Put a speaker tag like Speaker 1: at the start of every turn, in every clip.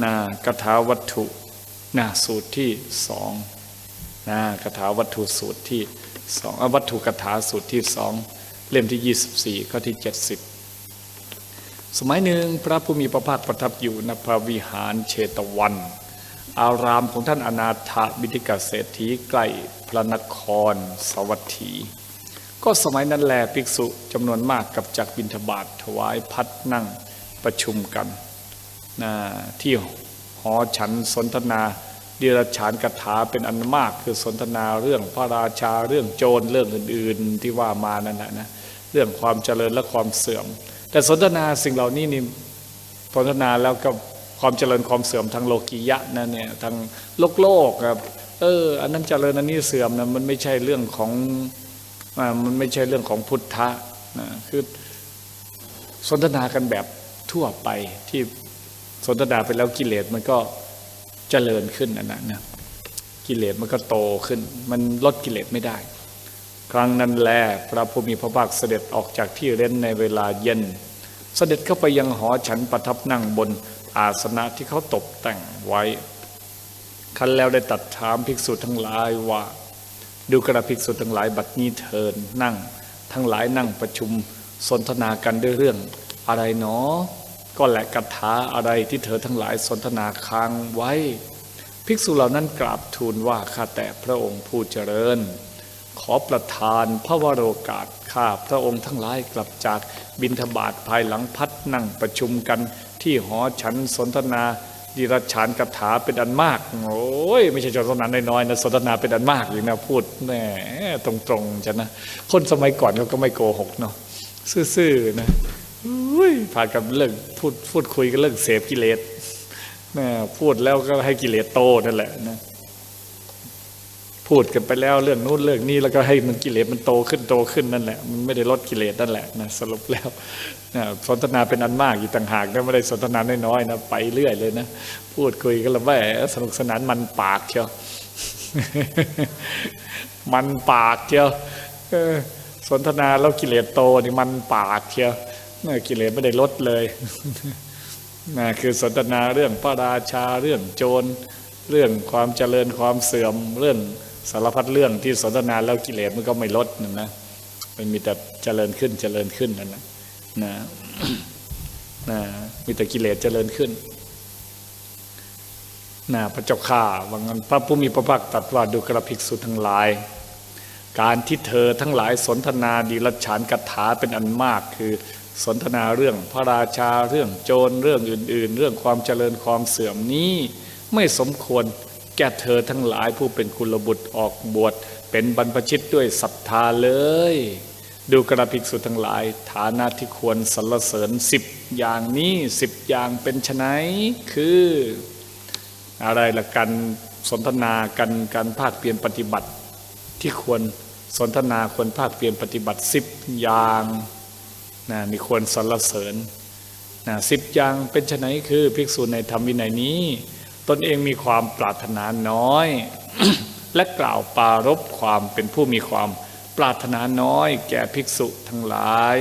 Speaker 1: นะคาถาวัตถุนะสูตรที่สองนะคาถาวัตถุสูตรที่สองวัตถุคาถาสูตรที่สองเล่มที่ 24 ข้อที่ 70 สมัยหนึ่งพระผู้มีพระภาคประทับอยู่ณพระวิหารเชตวัน อารามของท่านอนาถบิติกาเศรษฐีใกล้พระนครสวัสถีก็สมัยนั้นแลภิกษุจำนวนมากกับจักบินทบาทถวายพัดนั่งประชุมกัน ที่หอฉันสนทนาดิรชานกถาเป็นอันมากคือสนทนาเรื่องพระราชาเรื่องโจรเรื่องอื่น ๆ ที่ว่ามานั่นแหละนะเรื่องความเจริญและความเสื่อม แต่สนทนาสิ่งเหล่านี้นี่สนทนาแล้วก็ความเจริญความเสื่อมทางโลกียะนั่นเนี่ยทางโลกโลกครับเอออันนั้นเจริญอันนี้เสื่อมนะมันไม่ใช่เรื่องของมันไม่ใช่เรื่องของพุทธะนะคือสนทนากันแบบทั่วไปที่ สนทนาไปแล้วกิเลสมันก็เจริญขึ้นอันนั้นนะกิเลสมันก็โตขึ้น มันลดกิเลสไม่ได้ ครั้งนั้นแลพระผู้มีพระภาคเสด็จออกจากที่เร้นในเวลาเย็น เสด็จเข้าไปยังหอฉันประทับนั่งบนอาสนะที่เขาตกแต่งไว้คันแล้วได้ตัดถามภิกษุทั้งหลายว่า ดูกระภิกษุทั้งหลายบัดนี้เทินนั่ง ทั้งหลายนั่งประชุมสนทนากันด้วยเรื่องอะไรเนาะ ก็แหละกถาอะไรที่เธอทั้งหลายสนทนาค้างไว้ ภิกษุเหล่านั้นกราบทูลว่าข้าแต่พระองค์ผู้เจริญ ขอประทานพระวโรกาสข้าพระองค์ทั้งหลายกลับจากบินทบาทภายหลังพัดนั่งประชุมกันที่หอฉันสนทนาดิรัชานกถาเป็นอันมาก โอ้ยไม่ใช่สนทนาน้อยๆนะสนทนาเป็นอันมากอยู่นะพูดแหมตรงๆจะนะคนสมัยก่อนเขาก็ไม่โกหกเนาะซื่อๆนะ พานกันเรื่องพูดพูดคุยกันเรื่องเสพกิเลสนะพูดแล้วก็ให้กิเลสโตนั่นแหละนะพูดกันไปแล้วเรื่องนู้นเรื่องนี้แล้วก็ให้มันกิเลสมันโตขึ้นโตขึ้นนั่นแหละมันไม่ได้ลดกิเลสนั่นแหละนะสรุปแล้วนะสนทนาเป็นอันมากอยู่ต่างหากนะไม่ได้สนทนาน้อยๆนะไปเรื่อยเลยนะพูดคุยกันแล้วแหมสนุกสนานมันปากเชียวมันปากเชียวสนทนาแล้วกิเลสโตนี่มันปากเชียว กิเลสไม่ได้ลดเลยนะคือสนทนาเรื่องพระราชาเรื่องโจรเรื่องความเจริญความเสื่อมเรื่องสารพัดเรื่องที่สนทนาแล้วกิเลสมันก็ไม่ลดนะนะมันมีแต่เจริญขึ้นเจริญขึ้นนั่นนะนะนะมีแต่กิเลสเจริญขึ้นนะพระเจ้าข้าวังนั้นพระผู้มีพระภาคตรัสว่าดูกระภิกษุทั้งหลาย การที่เธอทั้งหลายสนทนาดีรัฉานกถาเป็นอันมากคือ สนทนาเรื่องพระราชาเรื่องโจรเรื่องอื่น ๆ เรื่องความเจริญความเสื่อมนี้ไม่สมควรแก่เธอทั้งหลายผู้เป็นกุลบุตรออกบวชเป็นบรรพชิตด้วยศรัทธาเลย ดูกระภิกษุทั้งหลาย ฐานะที่ควรสรรเสริญสิบอย่างนี้สิบอย่างเป็นไฉนคือ อะไรละกันสนทนากันการภาคเปลี่ยนปฏิบัติ ที่ควรสนทนาควรภาคเปลี่ยนปฏิบัติสิบอย่าง นะนี่ควรสรรเสริญนะสิบอย่างเป็นไนคือภิกษุในธรรมวินัยนี้ ตนเองมีความปรารถนาน้อย และกล่าวปารบความเป็นผู้มีความปรารถนาน้อย แก่ภิกษุทั้งหลาย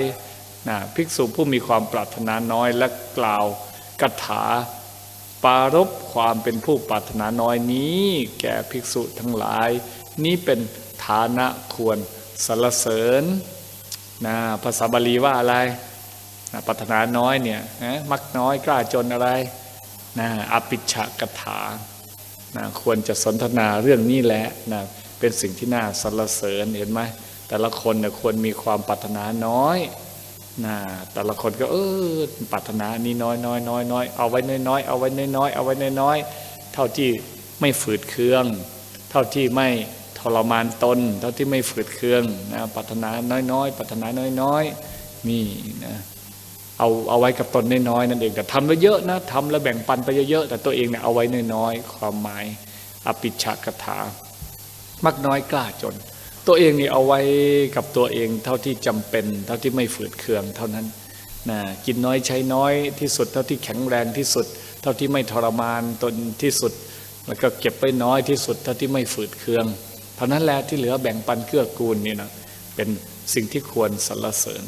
Speaker 1: นะภิกษุผู้มีความปรารถนาน้อย และกล่าวกถาปารบความเป็นผู้ปรารถนาน้อยนี้ แก่ภิกษุทั้งหลาย นี้เป็นฐานะควรสรรเสริญ นะภาษาบาลีว่าอะไรนะปัฒนาน้อยเนี่ยนะมักน้อยกล้าจนอะไรนะอภิชกถานะควรจะสนทนาเรื่องนี้แหละนะเป็นสิ่งที่น่าสรรเสริญเห็นไหมแต่ละคนเนี่ยควรมีความปรารถนาน้อยนะแต่ละคนก็เออปรารถนานี้น้อยน้อยน้อยน้อยเอาไว้น้อยน้อยเอาไว้น้อยน้อยเอาไว้น้อยน้อยเท่าที่ไม่ฝืดเคือง เท่าที่ไม่ ทรมานตน เท่าที่ไม่ฝืดเคืองนะปัฒนาน้อยๆปัฒนาน้อยๆมีนะเอาเอาไว้กับตนน้อยๆนั่นเองแต่ทำแล้วเยอะนะทำแล้วแบ่งปันไปเยอะๆแต่ตัวเองเนี่ยเอาไว้น้อยๆความหมายอภิชากถา มักน้อยกล้าจน ตัวเองนี่เอาไว้กับตัวเองเท่าที่จำเป็น เท่าที่ไม่ฝืดเคืองเท่านั้นนะกินน้อยใช้น้อยที่สุด เท่าที่แข็งแรงที่สุด เท่าที่ไม่ทรมานตนที่สุด แล้วก็เก็บไว้น้อยที่สุด เท่าที่ไม่ฝืดเคือง ท่านั้นแหละที่เหลือแบ่งปันเกื้อกูลนี่นะเป็นสิ่งที่ควรสรรเสริญ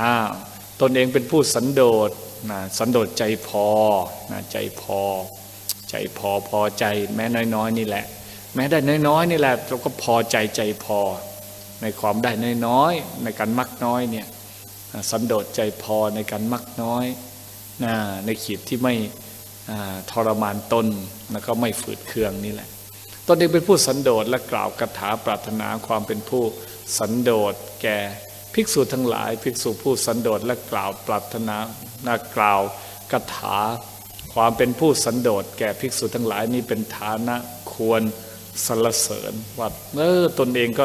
Speaker 1: อ้าวตนเองเป็นผู้สันโดษนะสันโดษใจพอนะใจพอ ใจพอพอใจแม้น้อยๆ นี่แหละ แม้ได้น้อยๆนี่แหละเราก็พอใจใจพอ ในความได้น้อยๆในการมักน้อยเนี่ยสันโดษใจพอในการมักน้อยนะในขีดที่ไม่ทรมานตนแล้วก็ไม่ฝืดเคืองนี่แหละ ตนเองเป็นผู้สันโดษและกล่าวคาถาปรารถนาความเป็นผู้สันโดษแก่ภิกษุทั้งหลาย ภิกษุผู้สันโดษและกล่าวปรารถนาน่ากล่าวคาถา ความเป็นผู้สันโดษแก่ภิกษุทั้งหลายนี่เป็นฐานะควรสรรเสริญว่าเออตนเองก็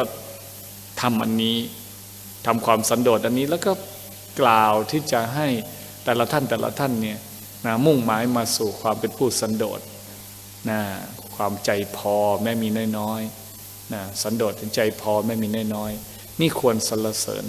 Speaker 1: ทำอันนี้ทำความสันโดษอันนี้แล้วก็กล่าวที่จะให้แต่ละท่านแต่ละท่านเนี่ยนะมุ่งหมายมาสู่ความเป็นผู้สันโดษนะ ความใจพอแม้มีน้อยๆนะสันโดษถึงใจพอแม้มีน้อยๆนี่ควรสรรเสริญ